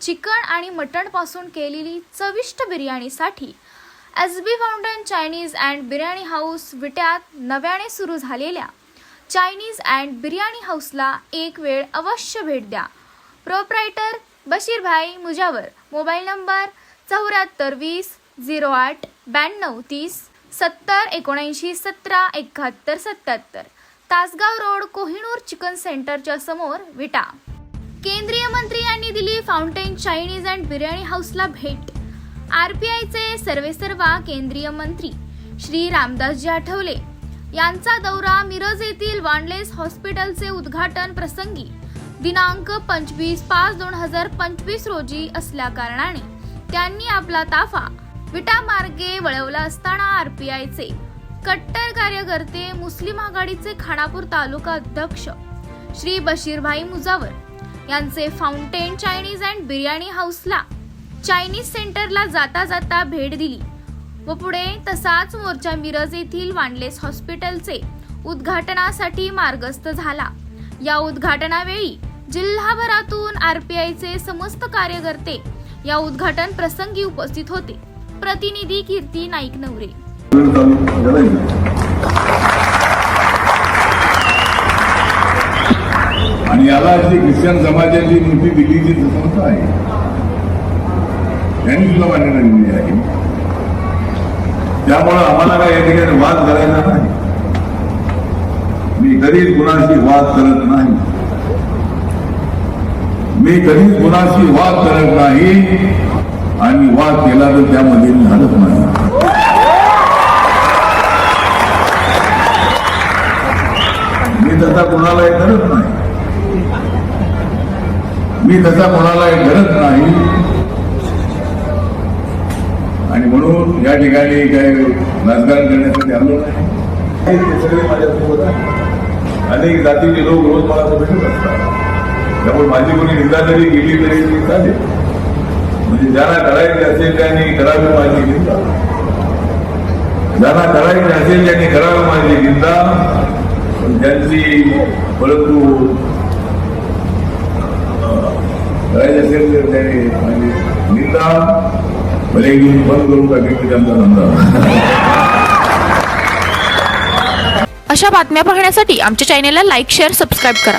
Chicken आणि मटणपासून केलेली चविष्ट बिर्याणीसाठी S B fountain Chinese and biryani house विट्यात नव्याने सुरू झालेल्या चायनीज अँड बिर्याणी हाऊसला एक वेळ अवश्य भेट द्या. Proprietor Bashirbhai Mujawar. Mobile number चौऱ्याहत्तर वीस झिरो आठ ब्याण्णव तीस सत्तर एकोणऐंशी सतरा एकाहत्तर सत्याहत्तर. तासगाव रोड कोहिनूर चिकन सेंटरच्या समोर विटा. केंद्रीय मंत्री यांनी दिली फाउंटेन चायनीज अँड बिर्याणी हाऊसला भेट. आर पी आयचे सर्वेसर्वा केंद्रीय मंत्री श्री रामदासजी आठवले. यांचा दौरा मिरज येथील वानलेस हॉस्पिटलचे उद्घाटन प्रसंगी दिनांक पंचवीस पाच दोन हजार पंचवीस रोजी असल्या कारणाने त्यांनी आपला ताफा विटा मार्गे वळवला असताना आर पी आयचे कट्टर कार्यकर्ते मुस्लिम आघाडीचे खानापूर तालुका अध्यक्ष श्री बशीरभाई मुजावर यांचे फाउंटेन चायनीज अँड बिर्याणी हाऊसला चायनीज सेंटरला जाता जाता भेट दिली व पुढे तसाच मोर्चा मिरज येथील वांडलेस हॉस्पिटलचे उद्घाटनासाठी मार्गस्थ झाला या उद्घाटनावेळी जिल्हाभरातून आरपीआयचे समस्त कार्यकर्ते या उद्घाटन प्रसंगी उपस्थित होते प्रतिनिधी कीर्ती नाईक नवरे आणि याला जी ख्रिश्चन समाजाची मोठी दिल्लीची संस्था आहे. त्यांनी सुद्धा मान्यता दिली आहे. त्यामुळं आम्हाला काय या ठिकाणी वाद करायचा नाही. मी कधीच कुणाशी वाद करत नाही. मी कधीच कुणाशी वाद करत नाही आणि वाद केला तर त्यामध्ये मी हलत नाही. मी तसा कुणालाही करत नाही. मी त्याचा कोणालाही गरज नाही. आणि म्हणून या ठिकाणी काही राजकारण करण्यासाठी आलो नाही सगळे माझ्यासोबत अनेक जातीचे लोक रोज मला भेटत असतात. त्यामुळे माझी कोणी निंदा जरी गेली तरी मी चालेल. म्हणजे ज्यांना करायचे असेल त्यांनी करावी माझी निंदा. ज्यांना करायचे असेल त्यांनी करावी माझी निंदा. ज्यांची परंतु करायचे असेल तर त्याने निंदा भले घेऊन बंद करून टाकली त्यांचा धंदा अशा बातम्या पाहण्यासाठी आमच्या चॅनेलला लाईक शेअर सबस्क्राईब करा.